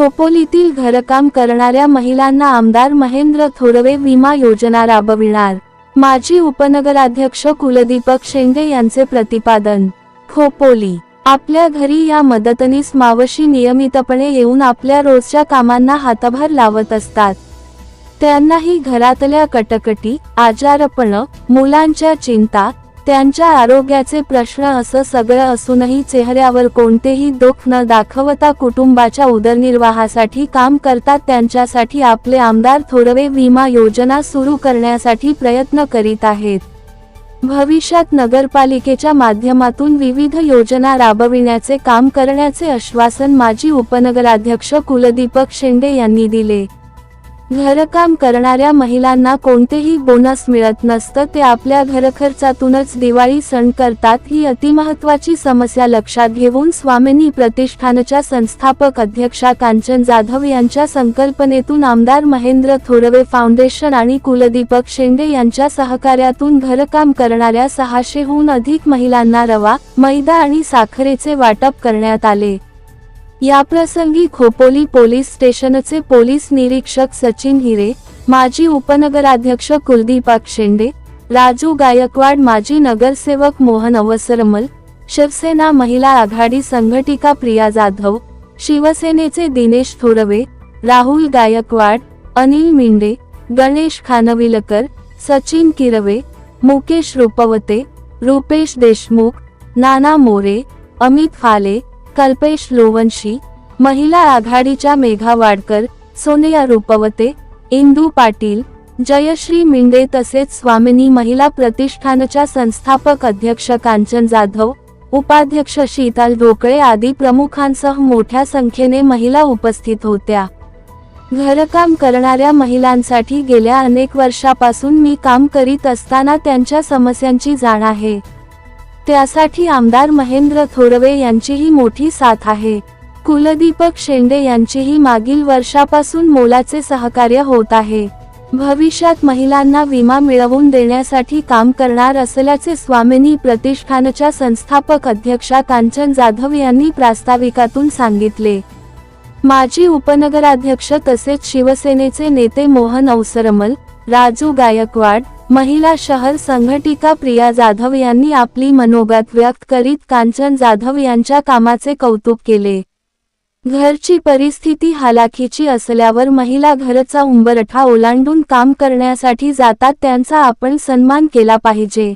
खोपोलीतील घरकाम करणाऱ्या महिलांना आमदार महेंद्र थोरवे विमा योजना राबविणार. माजी उपनगराध्यक्ष कुलदीपक शेंडे यांचे प्रतिपादन. खोपोली. आपल्या घरी या मदतनीस मावशी नियमितपणे येऊन आपल्या रोजच्या कामांना हातभार लावत असतात. त्यांनाही घरातल्या कटकटी आजारपण मुलांच्या चिंता त्यांच्या आरोग्याचे प्रश्न असं सगळं असूनही चेहऱ्यावर कोणतेही दुःख न दाखवता कुटुंबाच्या उदरनिर्वाहासाठी काम करतात. त्यांच्यासाठी आपले आमदार थोरवे विमा योजना सुरू करण्यासाठी प्रयत्न करीत आहेत. भविष्यात नगरपालिकेच्या माध्यमातून विविध योजना राबविण्याचे काम करण्याचे आश्वासन माजी उपनगराध्यक्ष कुलदीपक शेंडे यांनी दिले. घरकाम करणाऱ्या महिलांना कोणतेही बोनस मिळत नसतं ते आपल्या घरखर्चातूनच दिवाळी सण करतात ही अतिमहत्वाची समस्या लक्षात घेऊन स्वामिनी प्रतिष्ठानच्या संस्थापक अध्यक्षा कांचन जाधव यांच्या संकल्पनेतून आमदार महेंद्र थोरवे फाउंडेशन आणि कुलदीपक शेंडे यांच्या सहकार्यातून घरकाम करणाऱ्या सहाशेहून अधिक महिलांना रवा मैदा आणि साखरेचे वाटप करण्यात आले. याप्रसंगी खोपोली पोलीस स्टेशनचे पोलीस निरीक्षक सचिन हिरे माजी उपनगराध्यक्ष कुलदीपक शेंडे राजू गायकवाड माजी नगरसेवक मोहन अवसरमल शिवसेना महिला आघाडी संघटिका प्रिया जाधव शिवसेनेचे दिनेश थोरवे राहुल गायकवाड अनिल मिंडे गणेश खानविलकर सचिन किरवे मुकेश रुपवते रुपेश देशमुख नाना मोरे अमित फाले कल्पेश लोवंशी महिला आघाडीच्या मेघा वाडकर सोनिया रुपवते इंदू पाटील जयश्री मिंडे तसेच स्वामिनी महिला प्रतिष्ठानच्या संस्थापक अध्यक्ष कांचन जाधव उपाध्यक्ष शीतल ढोकळे आदी प्रमुखांसह मोठ्या संख्येने महिला उपस्थित होत्या. घरकाम करणाऱ्या महिलांसाठी गेल्या अनेक वर्षापासून मी काम करीत असताना त्यांच्या समस्यांची जाण आहे. त्यासाठी आमदार महेंद्र थोरवे यांचीही मोठी साथ आहे. कुलदीपक शेंडे यांचीही मागील वर्षापासून मोलाचे सहकार्य होत आहे. भविष्यात महिलांना विमा मिळवून देण्यासाठी काम करणार असल्याचे स्वामिनी प्रतिष्ठानच्या संस्थापक अध्यक्षा कांचन जाधव यांनी प्रास्ताविकातून सांगितले. माजी उपनगराध्यक्ष तसेच शिवसेनेचे नेते मोहन अवसरमल राजू गायकवाड महिला शहर संघटिका प्रिया जाधव यांनी आपली मनोगत व्यक्त करीत कांचन जाधव यांच्या कामाचे कौतुक केले. घरची परिस्थिती हालाखीची असल्यावर महिला घरचा उंबरठा ओलांडून काम करण्यासाठी जातात त्यांचा आपण सन्मान केला पाहिजे.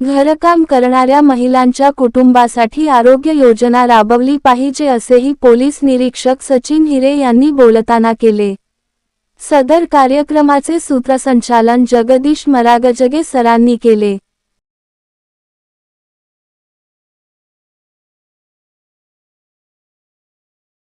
घरकाम करणाऱ्या महिलांच्या कुटुंबासाठी आरोग्य योजना राबवली पाहिजे असेही पोलीस निरीक्षक सचिन हिरे यांनी बोलताना केले. सदर कार्यक्रमाचे सूत्रसंचालन जगदीश मरागजगे सरांनी केले.